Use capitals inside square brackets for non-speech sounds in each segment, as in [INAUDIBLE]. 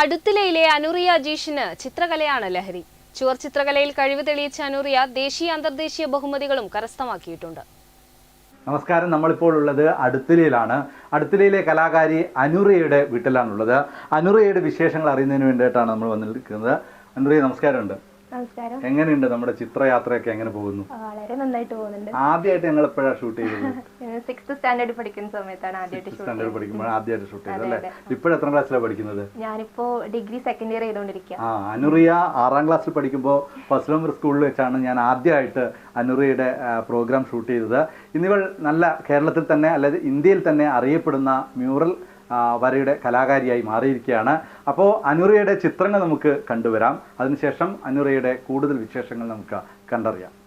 അടുത്തിലയിലെ അനുറിയ അജീഷിന് ചിത്രകലയാണ് ലഹരി. ചുവർ ചിത്രകലയിൽ കഴിവ് തെളിയിച്ച അനുറിയ ദേശീയ അന്തർദേശീയ ബഹുമതികളും കരസ്ഥമാക്കിയിട്ടുണ്ട്. നമസ്കാരം. നമ്മളിപ്പോൾ ഉള്ളത് അടുത്തിലയിലാണ്. അടുത്തിലയിലെ കലാകാരി അനുറിയയുടെ വീട്ടിലാണുള്ളത്. അനുറിയയുടെ വിശേഷങ്ങൾ അറിയുന്നതിന് വേണ്ടിയിട്ടാണ് നമ്മൾ വന്നിരിക്കുന്നത്. അനുറിയ നമസ്കാരമുണ്ട്. നമസ്കാരം. എങ്ങനെയുണ്ട് നമ്മുടെ ചിത്രയാത്രയൊക്കെ എങ്ങനെ പോകുന്നു? വളരെ നന്നായിട്ട് പോകുന്നുണ്ട്. ആദ്യമായിട്ട് ഞങ്ങൾ എപ്പോഴാണ് ഷൂട്ട് ചെയ്തത്? [LAUGHS] സിക്സ്ത് സ്റ്റാൻഡേർഡ് പഠിക്കുന്ന സമയത്താണ് ആദ്യമായിട്ട് സ്റ്റാൻഡേർഡ് പഠിക്കുമ്പോൾ ആദ്യമായിട്ട് ഷൂട്ട് ചെയ്തത് അല്ലേ? ഇപ്പോഴും എത്ര ക്ലാസ്സിലാണ് പഠിക്കുന്നത്? ഞാനിപ്പോ ഡിഗ്രി സെക്കൻഡ് ഇയർ ചെയ്തുകൊണ്ടിരിക്കുക ആ അനുറിയ ആറാം ക്ലാസ്സിൽ പഠിക്കുമ്പോൾ ഫസ്റ്റ് നമ്പർ സ്കൂളിൽ വെച്ചാണ് ഞാൻ ആദ്യമായിട്ട് അനുറിയുടെ പ്രോഗ്രാം ഷൂട്ട് ചെയ്തത്. ഇന്നിവൾ നല്ല കേരളത്തിൽ തന്നെ അല്ലാതെ ഇന്ത്യയിൽ തന്നെ അറിയപ്പെടുന്ന മ്യൂറൽ വരയുടെ കലാകാരിയായി മാറിയിരിക്കുകയാണ്. അപ്പോൾ അനുറയുടെ ചിത്രങ്ങൾ നമുക്ക് കണ്ടുവരാം. അതിനുശേഷം അനുറയുടെ കൂടുതൽ വിശേഷങ്ങൾ നമുക്ക് കണ്ടറിയാം.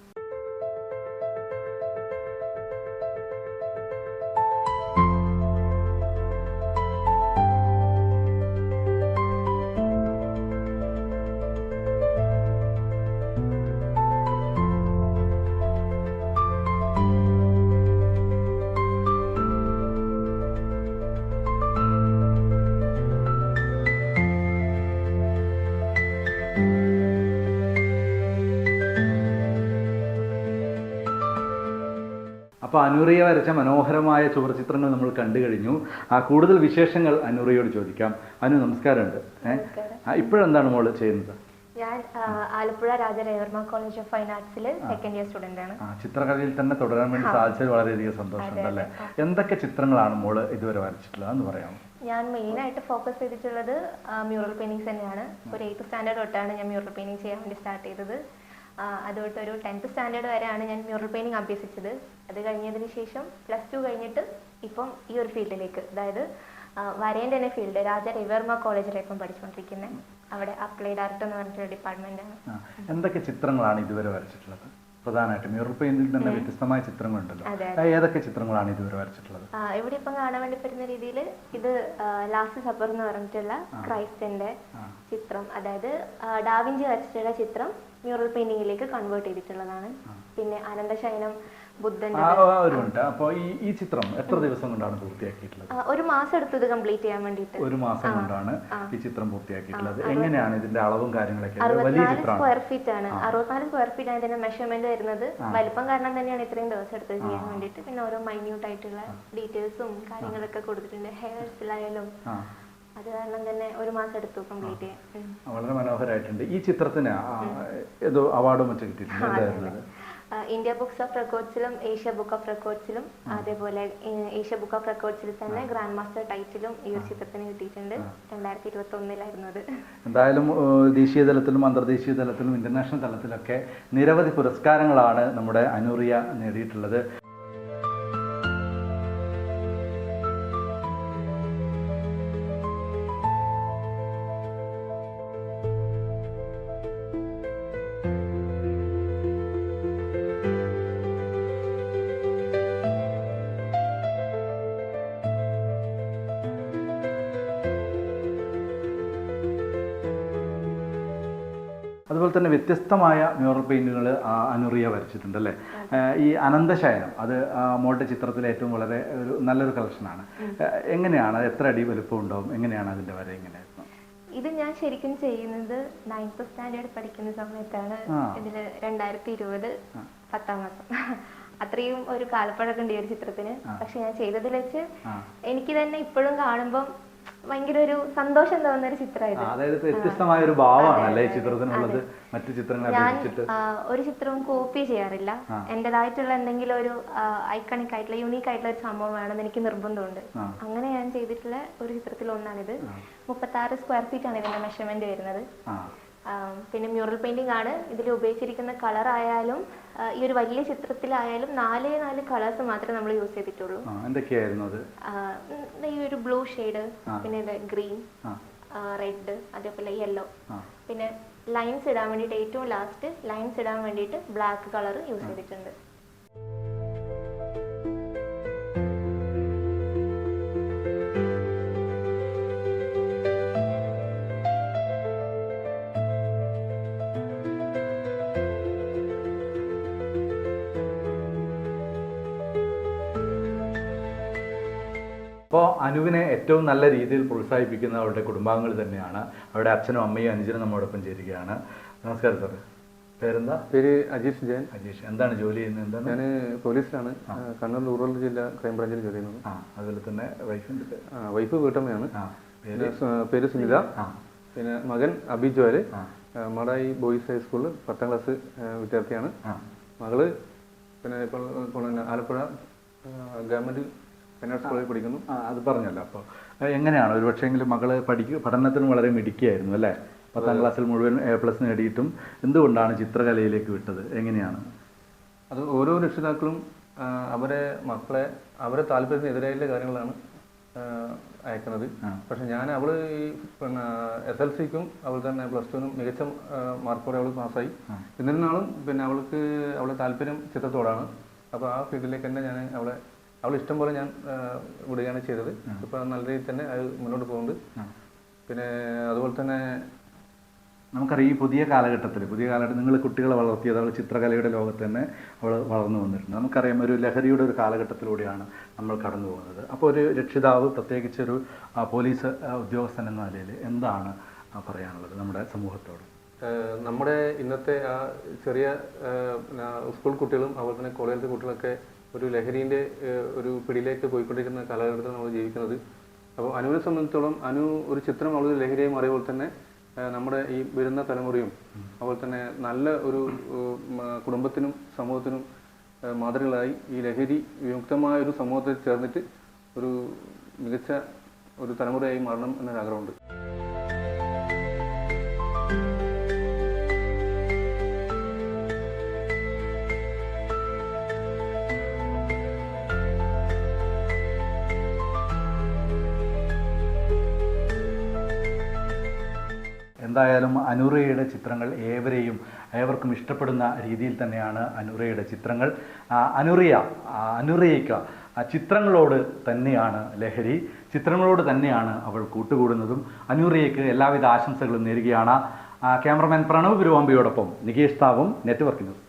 അപ്പോൾ അനുറിയ വരച്ച മനോഹരമായ ചുവർചിത്രങ്ങൾ നമ്മൾ കണ്ടു കഴിഞ്ഞു. ആ കൂടുതൽ വിശേഷങ്ങൾ അനുറിയോട് ചോദിക്കാം. അനു നമസ്കാരമുണ്ട്. ഇപ്പോഴെന്താണ് മോൾ ചെയ്യുന്നത്? ഞാൻ Alappuzha Raja college of fine ആർട്സിൽ second year ആണ്. ചിത്രകലയിൽ തന്നെ തുടരാൻ വേണ്ടി സാധിച്ചത് വളരെയധികം സന്തോഷമുണ്ട് അല്ലേ? എന്തൊക്കെ ചിത്രങ്ങളാണ് മോൾ ഇതുവരെ വരച്ചിട്ടുള്ളത്? എന്ന് പറയാമോ? ഞാൻ മെയിൻ ആയിട്ട് ഫോക്കസ് ചെയ്തിട്ടുള്ളത് മ്യൂറൽ പെയിന്റിങ്സ് തന്നെയാണ്. ഒരു എയ്ത്ത് സ്റ്റാൻഡേർഡ് തൊട്ടാണ് ഞാൻ മ്യൂറൽ പെയിന്റിങ് ചെയ്യാൻ വേണ്ടി സ്റ്റാർട്ട് ചെയ്തത്. ആ, അത് തൊട്ട് ഒരു ടെൻത്ത് സ്റ്റാൻഡേർഡ് വരെയാണ് ഞാൻ മ്യൂറൽ പെയിന്റിങ് അഭ്യസിച്ചത്. അത് കഴിഞ്ഞതിന് ശേഷം പ്ലസ് ടു കഴിഞ്ഞിട്ട് ഇപ്പം ഈ ഒരു ഫീൽഡിലേക്ക് അതായത് വരേന്റെ തന്നെ ഫീൽഡ് രാജ രവിവർമ്മ കോളേജിലാണ് ഇപ്പം പഠിച്ചുകൊണ്ടിരിക്കുന്നത് അവിടെ അപ്ലൈഡ് ആർട്ട് എന്ന് പറഞ്ഞിട്ടുള്ള ഡിപ്പാർട്ട്മെന്റാണ്. ആണ് എന്തൊക്കെ ചിത്രങ്ങളാണ് ഇതുവരെ വരച്ചിട്ടുള്ളത്? പ്രധാനമായിട്ട് മ്യൂറൽ പെയിന്റിൽ തന്നെ വ്യത്യസ്തമായ ചിത്രങ്ങളുണ്ടല്ലോ. ഏതൊക്കെ ചിത്രങ്ങളാണ് ഇതുവരെ വരച്ചിട്ടുള്ളത്? ഇവിടെ ഇപ്പം കാണാൻ വേണ്ടി പറ്റുന്ന രീതിയിൽ ഇത് ലാസ്റ്റ് സപ്പർ എന്ന് പറഞ്ഞിട്ടുള്ള ക്രൈസ്റ്റിന്റെ ചിത്രം. അതായത് ഡാവിഞ്ചി വരച്ചിട്ടുള്ള ചിത്രം മ്യൂറൽ പെയിന്റിങ്ങിലേക്ക് കൺവേർട്ട് ചെയ്തിട്ടുള്ളതാണ്. പിന്നെ അനന്തശയനം ഒരു മിനിറ്റ്. അപ്പോൾ ഈ ഈ ചിത്രം എത്ര ദിവസം കൊണ്ടാണ് പൂർത്തിയാക്കിയിട്ടുള്ളത്? ഒരു മാസം എടുത്തു ഇത് കംപ്ലീറ്റ് ചെയ്യാൻ വേണ്ടിയിട്ട്. ഒരു മാസം കൊണ്ടാണ് ഈ ചിത്രം പൂർത്തിയാക്കിയിട്ടുള്ളത്. എങ്ങനെയാണ് ഇതിന്റെ അളവും കാര്യങ്ങളൊക്കെ? വലിയ ചിത്രമാണ് സ്ക്വയർ ഫീറ്റ് ആണ്. അറുപത്തിനാല് സ്ക്വയർ ഫീറ്റ് ആണ് ഇതിന്റെ മെഷർമെന്റ് വരുന്നത്. വലിപ്പം കാരണം തന്നെയാണ് ഇത്രയും ദിവസം എടുത്തത് ചെയ്യാൻ വേണ്ടിയിട്ട്. പിന്നെ ഓരോ മൈന്യൂട്ട് ആയിട്ടുള്ള ഡീറ്റെയിൽസും കാര്യങ്ങളൊക്കെ കൊടുത്തിട്ടുണ്ട്. ഹെയർസിലായാലും അത് കാരണം തന്നെ ഒരു മാസം എടുത്തു കംപ്ലീറ്റ് ചെയ്യാൻ. വളരെ മനോഹരമായിട്ടുണ്ട് ഈ ചിത്രത്തിന് ഏതോ അവാർഡും മറ്റും കിട്ടിയിട്ടുണ്ട്. ഇന്ത്യ ബുക്സ് ഓഫ് റെക്കോർഡ്സിലും ഏഷ്യ ബുക്ക് ഓഫ് റെക്കോർഡ്സിലും അതേപോലെ ഏഷ്യ ബുക്ക് ഓഫ് റെക്കോർഡ്സിൽ തന്നെ ഗ്രാൻഡ് മാസ്റ്റർ ടൈറ്റിലും ഈ ഒരു ചിത്രത്തിന് കിട്ടിയിട്ടുണ്ട്. രണ്ടായിരത്തി ഇരുപത്തി ഒന്നിലായിരുന്നു അത്. എന്തായാലും ദേശീയ തലത്തിലും അന്തർദേശീയ തലത്തിലും ഇന്റർനാഷണൽ തലത്തിലൊക്കെ നിരവധി പുരസ്കാരങ്ങളാണ് നമ്മുടെ അനുറിയ നേടിയിട്ടുള്ളത്. അതുപോലെ തന്നെ വ്യത്യസ്തമായ മ്യൂറൽ പെയിന്റുകൾ അനുറിയ വരച്ചിട്ടുണ്ട് അല്ലേ ഈ അനന്തശയനം അത് മോളുടെ ചിത്രത്തിലെ ഏറ്റവും വളരെ ഒരു നല്ലൊരു കളക്ഷനാണ്. എങ്ങനെയാണ് എത്ര അടി വലുപ്പം ഉണ്ടാവും? എങ്ങനെയാണ് അതിന്റെ വര എങ്ങനെ ഇത് ഞാൻ ശരിക്കും ചെയ്യുന്നത് നയൻത്ത് സ്റ്റാൻഡേർഡ് പഠിക്കുന്ന സമയത്താണ്. ഇതിൽ രണ്ടായിരത്തി ഇരുപത് പത്താം മാസം. [LAUGHS] അത്രയും ഒരു കാലപ്പഴക്കം ഉണ്ട് ഈ ഒരു ചിത്രത്തിന്. പക്ഷെ ഞാൻ ചെയ്തതിൽ വെച്ച് എനിക്ക് തന്നെ ഇപ്പോഴും കാണുമ്പം ഭയങ്കര ഒരു സന്തോഷം തോന്നുന്ന ഒരു ചിത്രമായിരുന്നു ചിത്രമായത് അതായത് വ്യത്യസ്തമായ ഒരു ഭാവമാണ് അല്ലേ ഈ ചിത്രത്തിനുള്ളത് മറ്റു ചിത്രങ്ങളെ അപേക്ഷിച്ചിട്ട് ഒരു ചിത്രവും കോപ്പി ചെയ്യാറില്ല. എന്റേതായിട്ടുള്ള എന്തെങ്കിലും ഒരു ഐക്കണിക് ആയിട്ടുള്ള യുണീക് ആയിട്ടുള്ള ഒരു സംഭവം വേണമെന്ന് എനിക്ക് നിർബന്ധമുണ്ട് അങ്ങനെ ഞാൻ ചെയ്തിട്ടുള്ള ഒരു ചിത്രത്തിൽ ഒന്നാണിത്. മുപ്പത്തി ആറ് സ്ക്വയർ ഫീറ്റ് ആണ് ഇതിന്റെ മെഷർമെന്റ് വരുന്നത്. പിന്നെ മ്യൂറൽ പെയിന്റിംഗ് ആണ്. ഇതിൽ ഉപയോഗിച്ചിരിക്കുന്ന കളർ ആയാലും ഈ ഒരു വലിയ ചിത്രത്തിലായാലും നാലേ നാല് കളേഴ്സ് മാത്രമേ നമ്മൾ യൂസ് ചെയ്തിട്ടുള്ളൂ. എന്തൊക്കെയായിരുന്നു അത്? ഈ ഒരു ബ്ലൂ ഷെയ്ഡ് പിന്നെ ഗ്രീൻ റെഡ് അതേപോലെ യെല്ലോ. പിന്നെ ലൈൻസ് ഇടാൻ വേണ്ടിയിട്ട് ഏറ്റവും ലാസ്റ്റ് ലൈൻസ് ഇടാൻ വേണ്ടിയിട്ട് ബ്ലാക്ക് കളർ യൂസ് ചെയ്തിട്ടുണ്ട്. അപ്പോൾ അപ്പോൾ അനുവിനെ ഏറ്റവും നല്ല രീതിയിൽ പ്രോത്സാഹിപ്പിക്കുന്ന അവരുടെ കുടുംബാംഗങ്ങൾ തന്നെയാണ്. അവരുടെ അച്ഛനും അമ്മയും അനുജനും നമ്മോടൊപ്പം ചേരുകയാണ്. നമസ്കാരം സാർ പേരെന്താ? പേര് അജീഷ് ജയൻ. അജീഷ്. എന്താണ് ജോലി ചെയ്യുന്നത്? എന്താണ്? ഞാൻ പോലീസിലാണ്. കണ്ണൂർ റൂറൽ ജില്ല ക്രൈംബ്രാഞ്ചിൽ ജോലി ചെയ്യുന്നത്. ആ അതുപോലെ തന്നെ വൈഫിന്റെ വൈഫ് വീട്ടമ്മയാണ്. പേര്? സുനിത. പിന്നെ മകൻ അബിജോൽ. മടായി ബോയ്സ് ഹൈസ്കൂളിൽ പത്താം ക്ലാസ് വിദ്യാർത്ഥിയാണ്. മകൾ പിന്നെ ഇപ്പോൾ ഇപ്പോൾ ആലപ്പുഴ ഗവൺമെന്റ് ഫൈനാൻസ് സ്കൂളിൽ പഠിക്കുന്നു. ആ അത് പറഞ്ഞല്ലോ. അപ്പോൾ എങ്ങനെയാണ്? ഒരു പക്ഷേങ്കിലും മകൾ പഠിക്കുക പഠനത്തിന് വളരെ മിടുക്കിയായിരുന്നു അല്ലേ? പത്താം ക്ലാസ്സിൽ മുഴുവൻ എ പ്ലസ് നേടിയിട്ടും എന്തുകൊണ്ടാണ് ചിത്രകലയിലേക്ക് വിട്ടത്? എങ്ങനെയാണ്? അത് ഓരോ രക്ഷിതാക്കളും അവരെ മക്കളെ അവരെ താല്പര്യത്തിന് എതിരായിട്ടുള്ള കാര്യങ്ങളാണ് അയക്കുന്നത്. പക്ഷെ ഞാൻ അവൾ ഈ പിന്നെ എസ് എൽ സിക്കും അവൾ തന്നെ പ്ലസ് ടുവിനും മികച്ച മാർക്കോടെ അവൾ പാസ്സായി. എന്നിരുന്നാളും എന്നിരുന്നാലും പിന്നെ അവൾക്ക് അവളെ താല്പര്യം ചിത്രത്തോടാണ്. അപ്പോൾ ആ ഫീൽഡിലേക്ക് തന്നെ ഞാൻ അവളെ അവൾ ഇഷ്ടം പോലെ ഞാൻ വിടുകയാണ് ചെയ്തത്. ഇപ്പൊ നല്ല രീതിയിൽ തന്നെ അത് മുന്നോട്ട് പോകുന്നുണ്ട്. പിന്നെ അതുപോലെ തന്നെ നമുക്കറിയാം ഈ പുതിയ കാലഘട്ടത്തിൽ പുതിയ കാലഘട്ടം നിങ്ങൾ കുട്ടികളെ വളർത്തിയത് അവൾ ചിത്രകലയുടെ ലോകത്ത് തന്നെ അവൾ വളർന്നു വന്നിട്ടുണ്ട്. നമുക്കറിയാം ഒരു ലഹരിയുടെ ഒരു കാലഘട്ടത്തിലൂടെയാണ് നമ്മൾ കടന്നു പോകുന്നത്. അപ്പോൾ ഒരു രക്ഷിതാവ് പ്രത്യേകിച്ച് ഒരു പോലീസ് ഉദ്യോഗസ്ഥൻ എന്ന നിലയിൽ എന്താണ് പറയാനുള്ളത് നമ്മുടെ സമൂഹത്തോട്? നമ്മുടെ ഇന്നത്തെ ആ ചെറിയ സ്കൂൾ കുട്ടികളും അതുപോലെ തന്നെ കോളേജിലെ കുട്ടികളൊക്കെ ഒരു ലഹരിന്റെ ഒരു പിടിയിലേക്ക് പോയിക്കൊണ്ടിരിക്കുന്ന കാലഘട്ടത്തിൽ നമ്മൾ ജീവിക്കുന്നത്. അപ്പോൾ അനുവിനെ സംബന്ധിച്ചോളം അനു ഒരു ചിത്രം അവൾ ഒരു ലഹരിയായി മാറിയപ്പോൾ തന്നെ നമ്മുടെ ഈ വരുന്ന തലമുറയും അതുപോലെ തന്നെ നല്ല ഒരു കുടുംബത്തിനും സമൂഹത്തിനും മാതൃകളായി ഈ ലഹരി വിമുക്തമായ ഒരു സമൂഹത്തിൽ ചേർന്നിട്ട് ഒരു മികച്ച ഒരു തലമുറയായി മാറണം എന്നൊരാഗ്രഹമുണ്ട്. എന്തായാലും അനുറയുടെ ചിത്രങ്ങൾ ഏവരെയും ഏവർക്കും ഇഷ്ടപ്പെടുന്ന രീതിയിൽ തന്നെയാണ് അനുറയുടെ ചിത്രങ്ങൾ. അനുറിയ അനുറയിക്ക ചിത്രങ്ങളോട് തന്നെയാണ് ലഹരി. ചിത്രങ്ങളോട് തന്നെയാണ് അവൾ കൂട്ടുകൂടുന്നതും. അനുറിയയ്ക്ക് എല്ലാവിധ ആശംസകളും നേരുകയാണ്. ക്യാമറമാൻ പ്രണവ് ഗുരുവാമ്പിയോടൊപ്പം നികേഷ് താവും നെറ്റ്വർക്ക് ന്യൂസ്